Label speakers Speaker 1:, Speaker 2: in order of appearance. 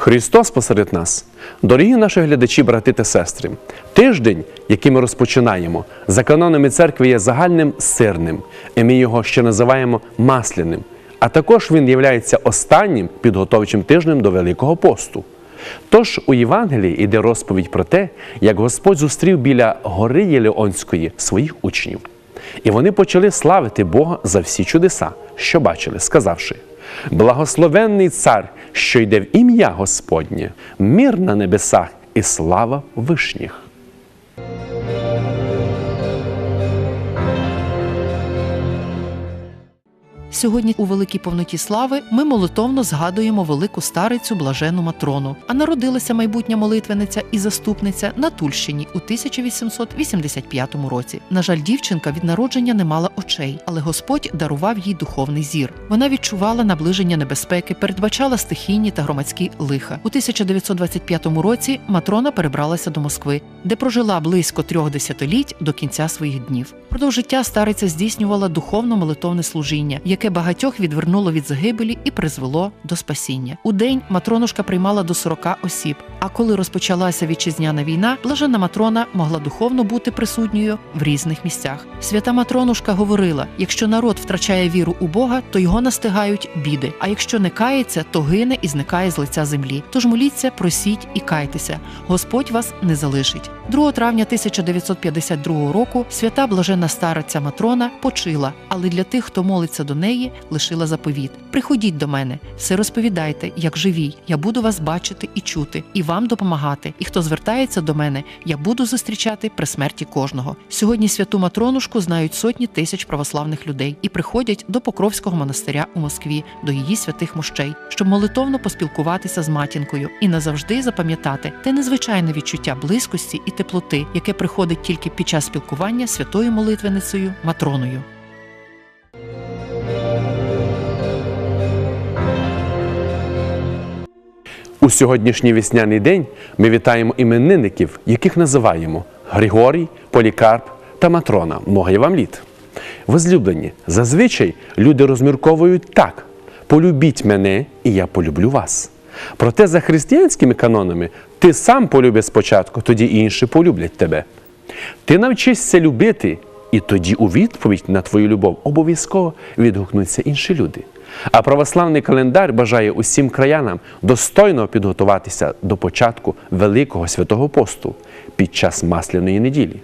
Speaker 1: Христос посеред нас. Дорогі наші глядачі, брати та сестри, тиждень, який ми розпочинаємо, за канонами церкви є загальним сирним, і ми його ще називаємо масляним. А також він є останнім підготовчим тижнем до Великого посту. Тож у Євангелії йде розповідь про те, як Господь зустрів біля гори Єлеонської своїх учнів. І вони почали славити Бога за всі чудеса, що бачили, сказавши: Благословенний цар, що йде в ім'я Господнє, мир на небесах і слава вишніх.
Speaker 2: Сьогодні у великій повноті слави ми молитовно згадуємо велику старицю блажену Матрону. А народилася майбутня молитвениця і заступниця на Тульщині у 1885 році. На жаль, дівчинка від народження не мала очей, але Господь дарував їй духовний зір. Вона відчувала наближення небезпеки, передбачала стихійні та громадські лиха. У 1925 році Матрона перебралася до Москви, де прожила близько трьох десятиліть до кінця своїх днів. Продовж життя стариця здійснювала духовно-молитовне служіння, яке багатьох відвернуло від загибелі і призвело до спасіння. У день матронушка приймала до 40 осіб. А коли розпочалася вітчизняна війна, блажена Матрона могла духовно бути присутньою в різних місцях. Свята Матронушка говорила: якщо народ втрачає віру у Бога, то його настигають біди. А якщо не кається, то гине і зникає з лиця землі. Тож моліться, просіть і кайтеся. Господь вас не залишить. 2 травня 1952 року свята блажена стариця Матрона почила, але для тих, хто молиться до неї, лишила заповіт: Приходіть до мене, все розповідайте, як живій. Я буду вас бачити і чути, і вам допомагати. І хто звертається до мене, я буду зустрічати при смерті кожного. Сьогодні святу Матронушку знають сотні тисяч православних людей і приходять до Покровського монастиря у Москві, до її святих мощей, щоб молитовно поспілкуватися з матінкою і назавжди запам'ятати те незвичайне відчуття близькості і теплоти, яке приходить тільки під час спілкування святою молитвеницею Матроною.
Speaker 1: Сьогоднішній весняний день ми вітаємо іменинників, яких називаємо Григорій, Полікарп та Матрона. Много вам літ. Возлюблені, зазвичай люди розмірковують так: полюбіть мене, і я полюблю вас. Проте за християнськими канонами ти сам полюби спочатку, тоді інші полюблять тебе. Ти навчишся любити, і тоді у відповідь на твою любов обов'язково відгукнуться інші люди. А православний календар бажає усім краянам достойно підготуватися до початку Великого Святого посту під час Масляної неділі.